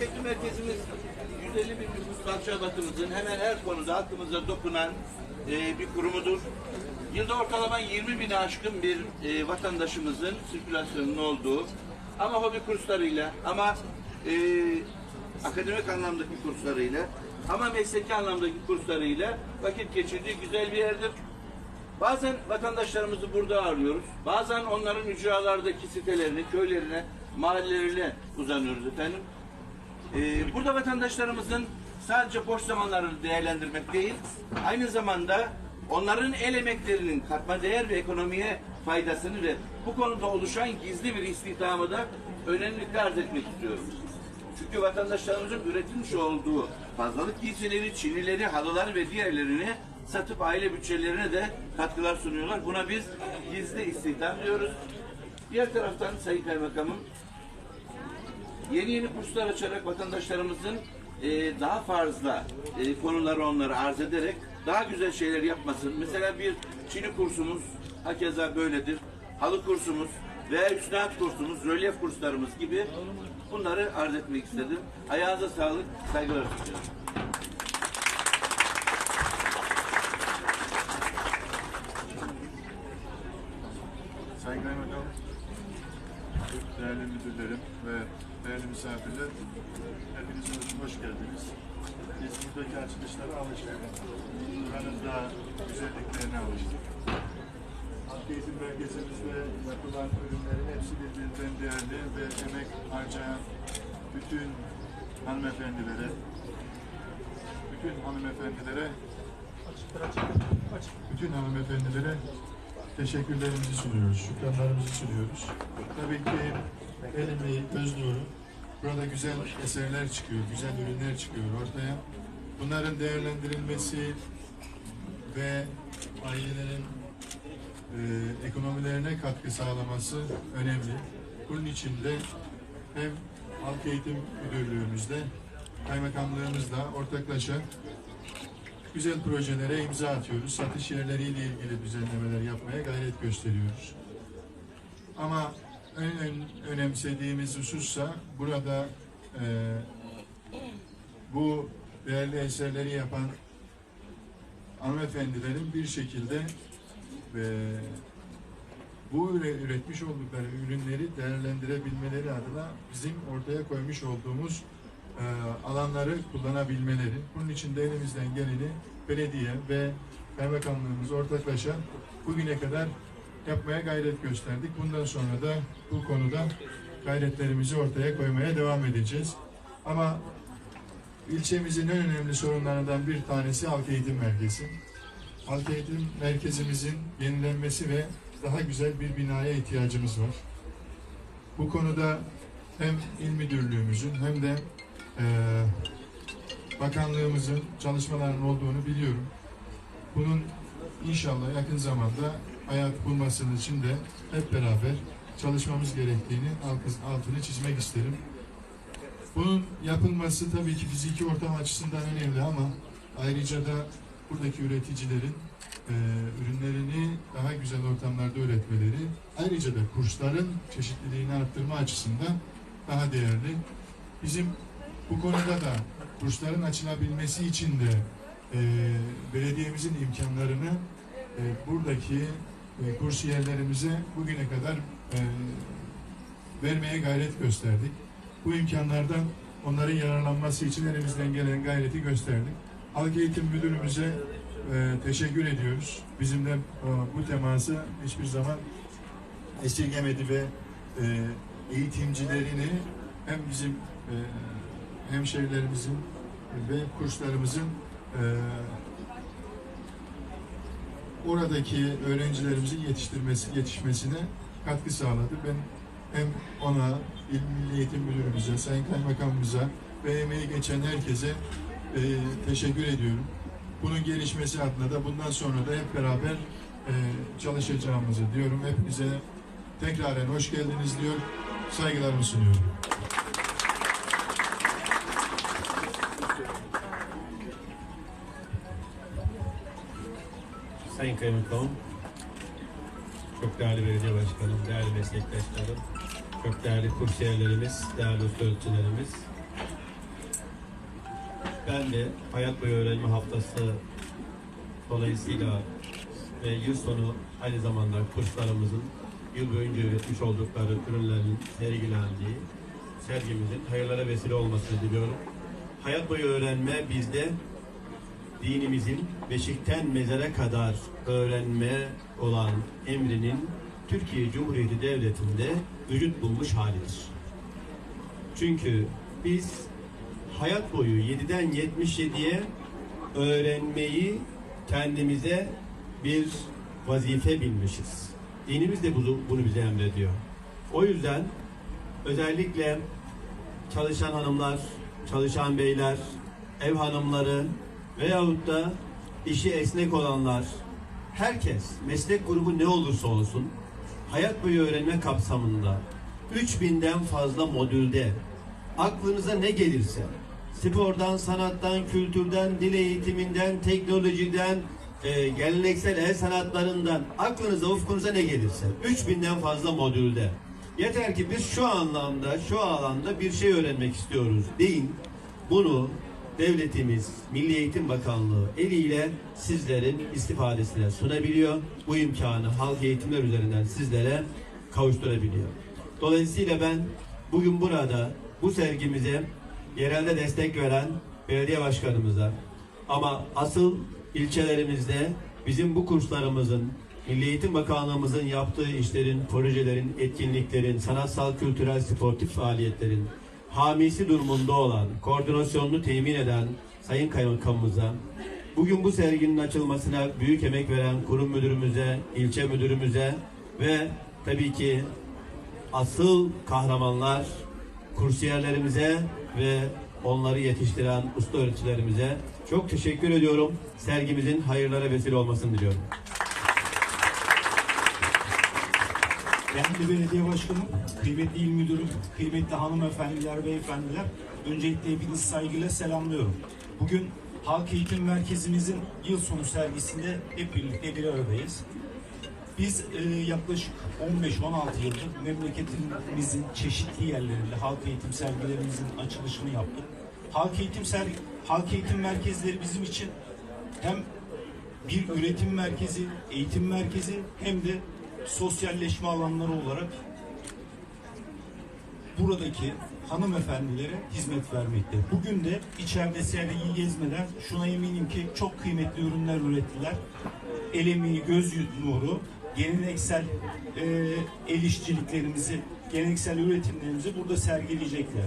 Eğitim Merkezimiz 150 bin nüfus salçabatımızın hemen her konuda hakkımıza dokunan e, bir kurumudur. Yılda ortalama 20 bini aşkın bir e, vatandaşımızın sirkülasyonunun olduğu ama hobi kurslarıyla ama e, akademik anlamdaki kurslarıyla ama mesleki anlamdaki kurslarıyla vakit geçirdiği güzel bir yerdir. Bazen vatandaşlarımızı burada ağırlıyoruz. Bazen onların ücralardaki sitelerine, köylerine, mahallelerine uzanıyoruz efendim. Ee, burada vatandaşlarımızın sadece boş zamanlarını değerlendirmek değil, aynı zamanda onların el emeklerinin katma değer ve ekonomiye faydasını ve bu konuda oluşan gizli bir istihdamı da önemli arz etmek istiyorum. Çünkü vatandaşlarımızın üretilmiş olduğu fazlalık giysileri, çinileri, halıları ve diğerlerini satıp aile bütçelerine de katkılar sunuyorlar. Buna biz gizli istihdam diyoruz. Diğer taraftan Sayın Kaymakamım yeni yeni kurslar açarak vatandaşlarımızın e, daha fazla e, konuları onlara arz ederek daha güzel şeyler yapmasın. Mesela bir Çin'i kursumuz hakeza böyledir. Halı kursumuz veya üstad kursumuz, rölyef kurslarımız gibi bunları arz etmek istedim. Ayağınıza sağlık, saygılar sunuyorum. Sayın Kaymakam, değerli müdürlerim ve değerli misafirler, hepiniz hoş, geldiniz. Biz buradaki açılışlara alıştık. Buranın da güzelliklerine alıştık. Halk Eğitim Merkezimizde yapılan ürünlerin hepsi birbirinden değerli ve emek harcayan bütün hanımefendilere, bütün hanımefendilere bütün hanımefendilere teşekkürlerimizi sunuyoruz, şükranlarımızı sunuyoruz. Tabii ki el emeği, göz nuru. Burada güzel eserler çıkıyor, güzel ürünler çıkıyor ortaya. Bunların değerlendirilmesi ve ailelerin e, ekonomilerine katkı sağlaması önemli. Bunun için de hem Halk Eğitim Müdürlüğümüzde, kaymakamlığımızla ortaklaşa güzel projelere imza atıyoruz. Satış yerleriyle ilgili düzenlemeler yapmaya gayret gösteriyoruz. Ama en, en önemsediğimiz husussa burada e, bu değerli eserleri yapan hanımefendilerin bir şekilde e, bu üre- üretmiş oldukları ürünleri değerlendirebilmeleri adına bizim ortaya koymuş olduğumuz e, alanları kullanabilmeleri. Bunun için de elimizden geleni belediye ve kaymakamlığımız ortaklaşa bugüne kadar yapmaya gayret gösterdik. Bundan sonra da bu konuda gayretlerimizi ortaya koymaya devam edeceğiz. Ama ilçemizin en önemli sorunlarından bir tanesi halk eğitim merkezi. Halk eğitim merkezimizin yenilenmesi ve daha güzel bir binaya ihtiyacımız var. Bu konuda hem il müdürlüğümüzün hem de eee, bakanlığımızın çalışmalarının olduğunu biliyorum. Bunun inşallah yakın zamanda hayat bulmasının için de hep beraber çalışmamız gerektiğini alt- altını çizmek isterim. Bunun yapılması tabii ki fiziki ortam açısından önemli ama ayrıca da buradaki üreticilerin e, ürünlerini daha güzel ortamlarda üretmeleri, ayrıca da kursların çeşitliliğini arttırma açısından daha değerli. Bizim bu konuda da kursların açılabilmesi için de e, belediyemizin imkanlarını e, buradaki e, kursiyerlerimize bugüne kadar e, vermeye gayret gösterdik. Bu imkanlardan onların yararlanması için elimizden gelen gayreti gösterdik. Halk Eğitim Müdürümüze e, teşekkür ediyoruz. Bizimle e, bu teması hiçbir zaman esirgemedi ve e, eğitimcilerini hem bizim e, hemşehrilerimizin ve kurslarımızın e, oradaki öğrencilerimizin yetiştirmesi yetişmesine katkı sağladı. Ben hem ona, İl Milli Eğitim Müdürümüze, Sayın Kaymakamımıza ve emeği geçen herkese e, teşekkür ediyorum. Bunun gelişmesi adına da bundan sonra da hep beraber e, çalışacağımızı diyorum. Hepinize tekraren hoş geldiniz diyor. Saygılarımı sunuyorum. Sayın Kaymakamım, çok değerli belediye başkanım, değerli meslektaşlarım, çok değerli kursiyerlerimiz, değerli öğreticilerimiz. Ben de Hayat Boyu Öğrenme Haftası dolayısıyla ve yıl sonu aynı zamanda kurslarımızın yıl boyunca üretmiş oldukları ürünlerin sergilendiği sergimizin hayırlara vesile olmasını diliyorum. Hayat boyu öğrenme bizde dinimizin beşikten mezara kadar öğrenme olan emrinin Türkiye Cumhuriyeti Devleti'nde vücut bulmuş halidir. Çünkü biz hayat boyu 7'den 77'ye öğrenmeyi kendimize bir vazife bilmişiz. Dinimiz de bunu, bunu bize emrediyor. O yüzden özellikle çalışan hanımlar, çalışan beyler, ev hanımları veyahut da işi esnek olanlar, herkes meslek grubu ne olursa olsun hayat boyu öğrenme kapsamında 3000'den fazla modülde aklınıza ne gelirse spordan, sanattan, kültürden, dil eğitiminden, teknolojiden, e, geleneksel el sanatlarından aklınıza, ufkunuza ne gelirse 3000'den fazla modülde. Yeter ki biz şu anlamda, şu alanda bir şey öğrenmek istiyoruz deyin. Bunu devletimiz, Milli Eğitim Bakanlığı eliyle sizlerin istifadesine sunabiliyor. Bu imkanı halk eğitimler üzerinden sizlere kavuşturabiliyor. Dolayısıyla ben bugün burada bu sergimize yerelde destek veren belediye başkanımıza ama asıl ilçelerimizde bizim bu kurslarımızın Milli Eğitim Bakanlığımızın yaptığı işlerin, projelerin, etkinliklerin, sanatsal, kültürel, sportif faaliyetlerin hamisi durumunda olan, koordinasyonunu temin eden Sayın Kaymakamımıza, bugün bu serginin açılmasına büyük emek veren kurum müdürümüze, ilçe müdürümüze ve tabii ki asıl kahramanlar kursiyerlerimize ve onları yetiştiren usta öğreticilerimize çok teşekkür ediyorum. Sergimizin hayırlara vesile olmasını diliyorum. Değerli belediye başkanım, kıymetli il müdürüm, kıymetli hanımefendiler, beyefendiler, öncelikle hepinizi saygıyla selamlıyorum. Bugün Halk Eğitim Merkezimizin yıl sonu sergisinde hep birlikte bir aradayız. Biz e, yaklaşık 15-16 yıldır memleketimizin çeşitli yerlerinde halk eğitim sergilerimizin açılışını yaptık. Halk eğitim sergi, halk eğitim merkezleri bizim için hem bir üretim merkezi, eğitim merkezi hem de sosyalleşme alanları olarak buradaki hanımefendilere hizmet vermekte. Bugün de içeride sergiyi gezmeden şuna eminim ki çok kıymetli ürünler ürettiler. El emeği, göz nuru, geleneksel e, el işçiliklerimizi, geleneksel üretimlerimizi burada sergileyecekler.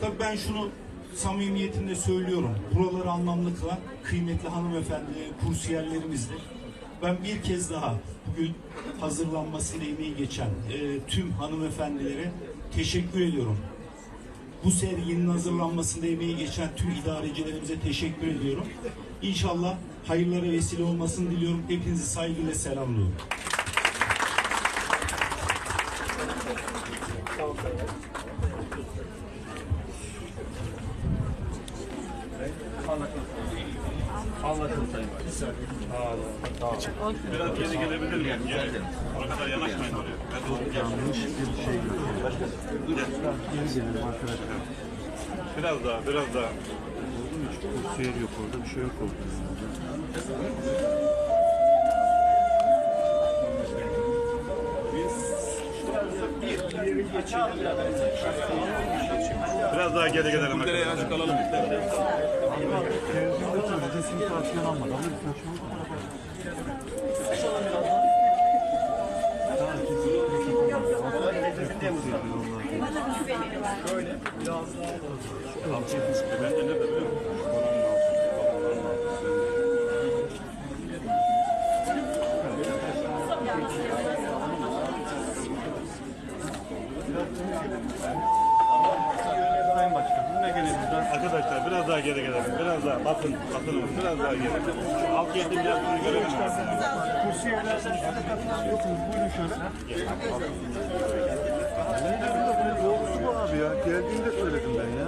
Tabii ben şunu samimiyetimle söylüyorum. Buraları anlamlı kılan kıymetli hanımefendileri, kursiyerlerimizdir. Ben bir kez daha bugün hazırlanmasında emeği geçen e, tüm hanımefendilere teşekkür ediyorum. Bu serginin hazırlanmasında emeği geçen tüm idarecilerimize teşekkür ediyorum. İnşallah hayırlara vesile olmasını diliyorum. Hepinizi saygıyla selamlıyorum. Biraz geri gelebilir miyim? Geri. O kadar yanaşmayın oraya. Ben yanlış bir şey Biraz daha, biraz daha. Kursiyer yok orada, bir şey yok orada. Biraz daha geri gelelim. Burada yanaşık kalalım. Televizyonda resim tavsiyen almadı ama bir saçmalık var. Ben de nerede biliyor musun? Sayın Başkanım ne buradan? Arkadaşlar biraz daha geri gelelim. Biraz daha bakın, bakın biraz daha geri. Halk eğitim yaptığını görelim. Kursiyerler yoksunuz. Buyurun şöyle. Doğrusu bu abi ya. Geldiğinde söyledim ben ya.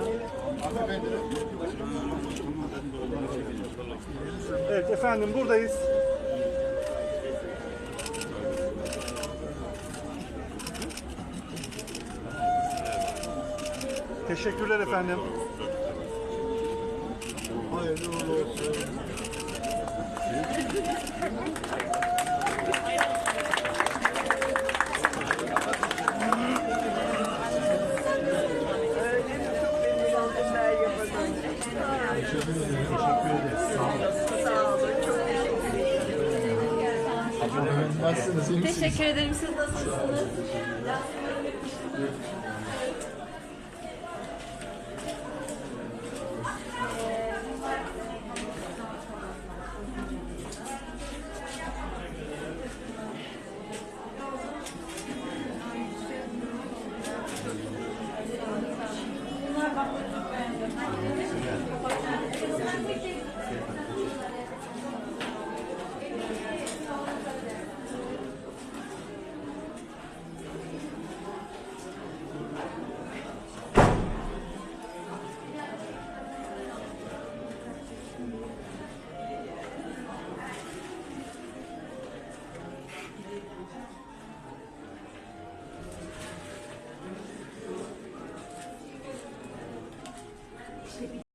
Evet efendim buradayız. Teşekkürler efendim. Hayırlı. Nasılsınız? iyi misiniz? Teşekkür ederim. Siz